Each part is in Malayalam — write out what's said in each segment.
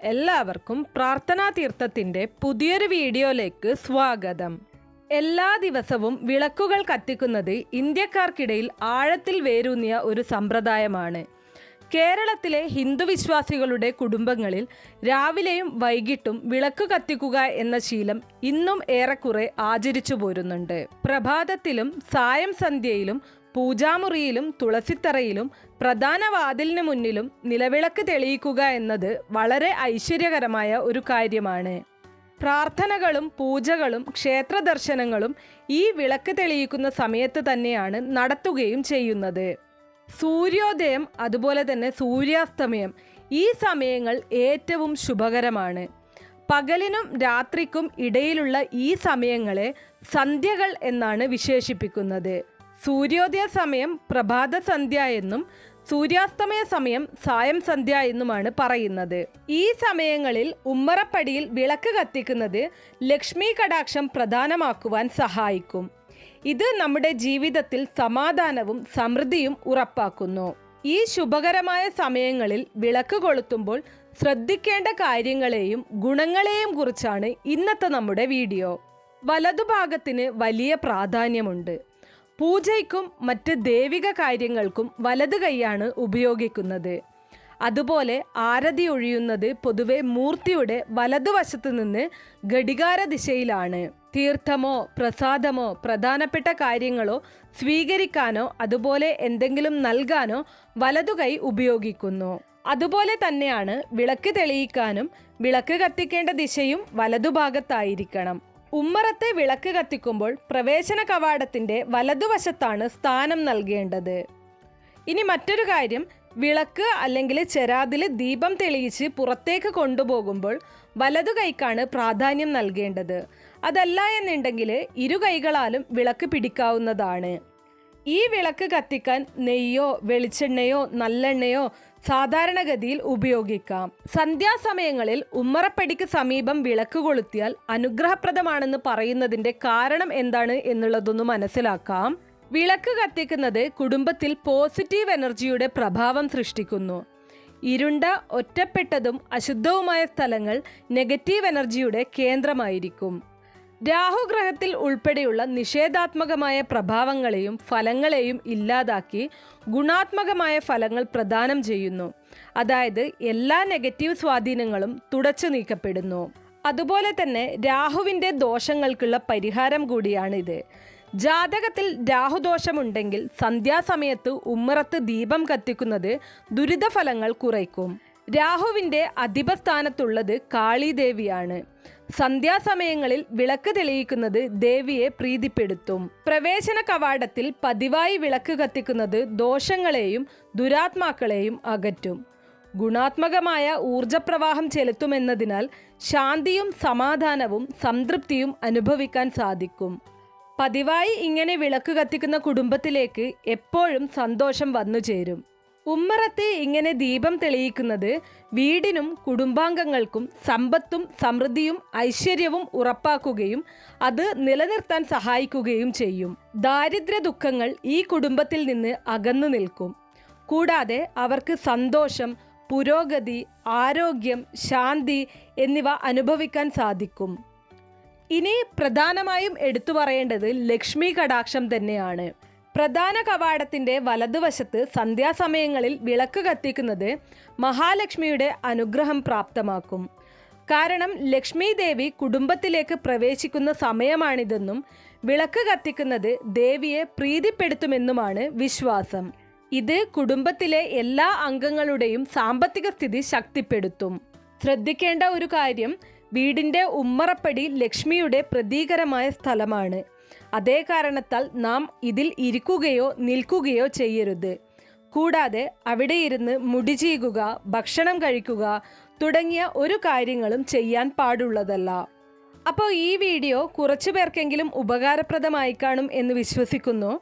എല്ലാവർക്കും പ്രാർത്ഥനാ തീർത്ഥത്തിന്റെ പുതിയൊരു വീഡിയോയിലേക്ക് സ്വാഗതം. എല്ലാ ദിവസവും വിളക്കുകൾ കത്തിക്കുന്നത് ഇന്ത്യക്കാർക്കിടയിൽ ആഴത്തിൽ വേരൂന്നിയ ഒരു സമ്പ്രദായമാണ്. കേരളത്തിലെ ഹിന്ദു വിശ്വാസികളുടെ കുടുംബങ്ങളിൽ രാവിലെയും വൈകിട്ടും വിളക്ക് കത്തിക്കുക എന്ന ശീലം ഇന്നും ഏറെക്കുറെ ആചരിച്ചു പോരുന്നുണ്ട്. പ്രഭാതത്തിലും സായം സന്ധ്യയിലും പൂജാമുറിയിലും തുളസിത്തറയിലും പ്രധാന വാതിലിന് മുന്നിലും നിലവിളക്ക് തെളിയിക്കുക എന്നത് വളരെ ഐശ്വര്യകരമായ ഒരു കാര്യമാണ്. പ്രാർത്ഥനകളും പൂജകളും ക്ഷേത്ര ദർശനങ്ങളും ഈ വിളക്ക് തെളിയിക്കുന്ന സമയത്ത് തന്നെയാണ് നടത്തുകയും ചെയ്യുന്നത്. സൂര്യോദയം അതുപോലെ തന്നെ സൂര്യാസ്തമയം ഈ സമയങ്ങൾ ഏറ്റവും ശുഭകരമാണ്. പകലിനും രാത്രിക്കും ഇടയിലുള്ള ഈ സമയങ്ങളെ സന്ധ്യകൾ എന്നാണ് വിശേഷിപ്പിക്കുന്നത്. സൂര്യോദയ സമയം പ്രഭാത സന്ധ്യ എന്നും സൂര്യാസ്തമയ സമയം സായം സന്ധ്യ എന്നുമാണ് പറയുന്നത്. ഈ സമയങ്ങളിൽ ഉമ്മറപ്പടിയിൽ വിളക്ക് കത്തിക്കുന്നത് ലക്ഷ്മി കടാക്ഷം പ്രധാനമാക്കുവാൻ സഹായിക്കും. ഇത് നമ്മുടെ ജീവിതത്തിൽ സമാധാനവും സമൃദ്ധിയും ഉറപ്പാക്കുന്നു. ഈ ശുഭകരമായ സമയങ്ങളിൽ വിളക്ക് കൊളുത്തുമ്പോൾ ശ്രദ്ധിക്കേണ്ട കാര്യങ്ങളെയും ഗുണങ്ങളെയും കുറിച്ചാണ് ഇന്നത്തെ നമ്മുടെ വീഡിയോ. വലതുഭാഗത്തിന് വലിയ പ്രാധാന്യമുണ്ട്. പൂജയ്ക്കും മറ്റ് ദൈവിക കാര്യങ്ങൾക്കും വലത് കൈയാണ് ഉപയോഗിക്കുന്നത്. അതുപോലെ ആരതി ഒഴിയുന്നത് പൊതുവെ മൂർത്തിയുടെ വലതുവശത്ത് നിന്ന് ഘടികാര ദിശയിലാണ്. തീർത്ഥമോ പ്രസാദമോ പ്രധാനപ്പെട്ട കാര്യങ്ങളോ സ്വീകരിക്കാനോ അതുപോലെ എന്തെങ്കിലും നൽകാനോ വലതുകൈ ഉപയോഗിക്കുന്നു. അതുപോലെ തന്നെയാണ് വിളക്ക് തെളിയിക്കാനും വിളക്ക് കത്തിക്കേണ്ട ദിശയും വലതുഭാഗത്തായിരിക്കണം. ഉമ്മറത്തെ വിളക്ക് കത്തിക്കുമ്പോൾ പ്രവേശന കവാടത്തിന്റെ വലതുവശത്താണ് സ്ഥാനം നൽകേണ്ടത്. ഇനി മറ്റൊരു കാര്യം വിളക്ക് അല്ലെങ്കിൽ ചെരാതിൽ ദീപം തെളിയിച്ച് പുറത്തേക്ക് കൊണ്ടുപോകുമ്പോൾ വലതു കൈക്കാണ് പ്രാധാന്യം നൽകേണ്ടത്. അതല്ല എന്നുണ്ടെങ്കിൽ ഇരു കൈകളാലും വിളക്ക് പിടിക്കാവുന്നതാണ്. ഈ വിളക്ക് കത്തിക്കാൻ നെയ്യോ വെളിച്ചെണ്ണയോ നല്ലെണ്ണയോ സാധാരണഗതിയിൽ ഉപയോഗിക്കാം. സന്ധ്യാസമയങ്ങളിൽ ഉമ്മറപ്പടിക്ക് സമീപം വിളക്ക് കൊളുത്തിയാൽ അനുഗ്രഹപ്രദമാണെന്ന് പറയുന്നതിന്റെ കാരണം എന്താണ് എന്നുള്ളതൊന്ന് മനസ്സിലാക്കാം. വിളക്ക് കത്തിക്കുന്നത് കുടുംബത്തിൽ പോസിറ്റീവ് എനർജിയുടെ പ്രഭാവം സൃഷ്ടിക്കുന്നു. ഇരുണ്ട ഒറ്റപ്പെട്ടതും അശുദ്ധവുമായ സ്ഥലങ്ങൾ നെഗറ്റീവ് എനർജിയുടെ കേന്ദ്രമായിരിക്കും. രാഹുഗ്രഹത്തിൽ ഉൾപ്പെടെയുള്ള നിഷേധാത്മകമായ പ്രഭാവങ്ങളെയും ഫലങ്ങളെയും ഇല്ലാതാക്കി ഗുണാത്മകമായ ഫലങ്ങൾ പ്രദാനം ചെയ്യുന്നു. അതായത് എല്ലാ നെഗറ്റീവ് സ്വാധീനങ്ങളും തുടച്ചു നീക്കപ്പെടുന്നു. അതുപോലെ തന്നെ രാഹുവിന്റെ ദോഷങ്ങൾക്കുള്ള പരിഹാരം കൂടിയാണിത്. ജാതകത്തിൽ രാഹുദോഷമുണ്ടെങ്കിൽ സന്ധ്യാസമയത്ത് ഉമ്മറത്ത് ദീപം കത്തിക്കുന്നത് ദുരിതഫലങ്ങൾ കുറയ്ക്കും. രാഹുവിന്റെ അധിപസ്ഥാനത്തുള്ളത് കാളിദേവിയാണ്. സന്ധ്യാസമയങ്ങളിൽ വിളക്ക് തെളിയിക്കുന്നത് ദേവിയെ പ്രീതിപ്പെടുത്തും. പ്രവേശന കവാടത്തിൽ പതിവായി വിളക്ക് കത്തിക്കുന്നത് ദോഷങ്ങളെയും ദുരാത്മാക്കളെയും അകറ്റും. ഗുണാത്മകമായ ഊർജപ്രവാഹം ചെലുത്തുമെന്നതിനാൽ ശാന്തിയും സമാധാനവും സംതൃപ്തിയും അനുഭവിക്കാൻ സാധിക്കും. പതിവായി ഇങ്ങനെ വിളക്ക് കത്തിക്കുന്ന കുടുംബത്തിലേക്ക് എപ്പോഴും സന്തോഷം വന്നു ചേരും ഉമ്മറത്ത് ഇങ്ങനെ ദീപം തെളിയിക്കുന്നത് വീടിനും കുടുംബാംഗങ്ങൾക്കും സമ്പത്തും സമൃദ്ധിയും ഐശ്വര്യവും ഉറപ്പാക്കുകയും അത് നിലനിർത്താൻ സഹായിക്കുകയും ചെയ്യും. ദാരിദ്ര്യ ദുഃഖങ്ങൾ ഈ കുടുംബത്തിൽ നിന്ന് അകന്നു നിൽക്കും. കൂടാതെ അവർക്ക് സന്തോഷം പുരോഗതി ആരോഗ്യം ശാന്തി എന്നിവ അനുഭവിക്കാൻ സാധിക്കും. ഇനി പ്രധാനമായും എടുത്തു പറയേണ്ടത് ലക്ഷ്മി കടാക്ഷം തന്നെയാണ്. പ്രധാന കവാടത്തിന്റെ വലതുവശത്ത് സന്ധ്യാസമയങ്ങളിൽ വിളക്ക് കത്തിക്കുന്നത് മഹാലക്ഷ്മിയുടെ അനുഗ്രഹം പ്രാപ്തമാക്കും. കാരണം ലക്ഷ്മി ദേവി കുടുംബത്തിലേക്ക് പ്രവേശിക്കുന്ന സമയമാണിതെന്നും വിളക്ക് കത്തിക്കുന്നത് ദേവിയെ പ്രീതിപ്പെടുത്തുമെന്നുമാണ് വിശ്വാസം. ഇത് കുടുംബത്തിലെ എല്ലാ അംഗങ്ങളുടെയും സാമ്പത്തിക സ്ഥിതി ശക്തിപ്പെടുത്തും. ശ്രദ്ധിക്കേണ്ട ഒരു കാര്യം വീടിന്റെ ഉമ്മറപ്പടി ലക്ഷ്മിയുടെ പ്രതീകരമായ സ്ഥലമാണ്. അതേ കാരണത്താൽ നാം ഇതിൽ ഇരിക്കുകയോ നിൽക്കുകയോ ചെയ്യരുത്. കൂടാതെ അവിടെ ഇരുന്ന് മുടി ചീകുക ഭക്ഷണം കഴിക്കുക തുടങ്ങിയ ഒരു കാര്യങ്ങളും ചെയ്യാൻ പാടുള്ളതല്ല. അപ്പോൾ ഈ വീഡിയോ കുറച്ചു പേർക്കെങ്കിലും ഉപകാരപ്രദമായി കാണും എന്ന് വിശ്വസിക്കുന്നു.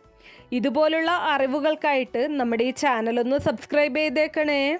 ഇതുപോലുള്ള അറിവുകൾക്കായിട്ട് നമ്മുടെ ഈ ചാനലൊന്ന് സബ്സ്ക്രൈബ് ചെയ്തേക്കണേ.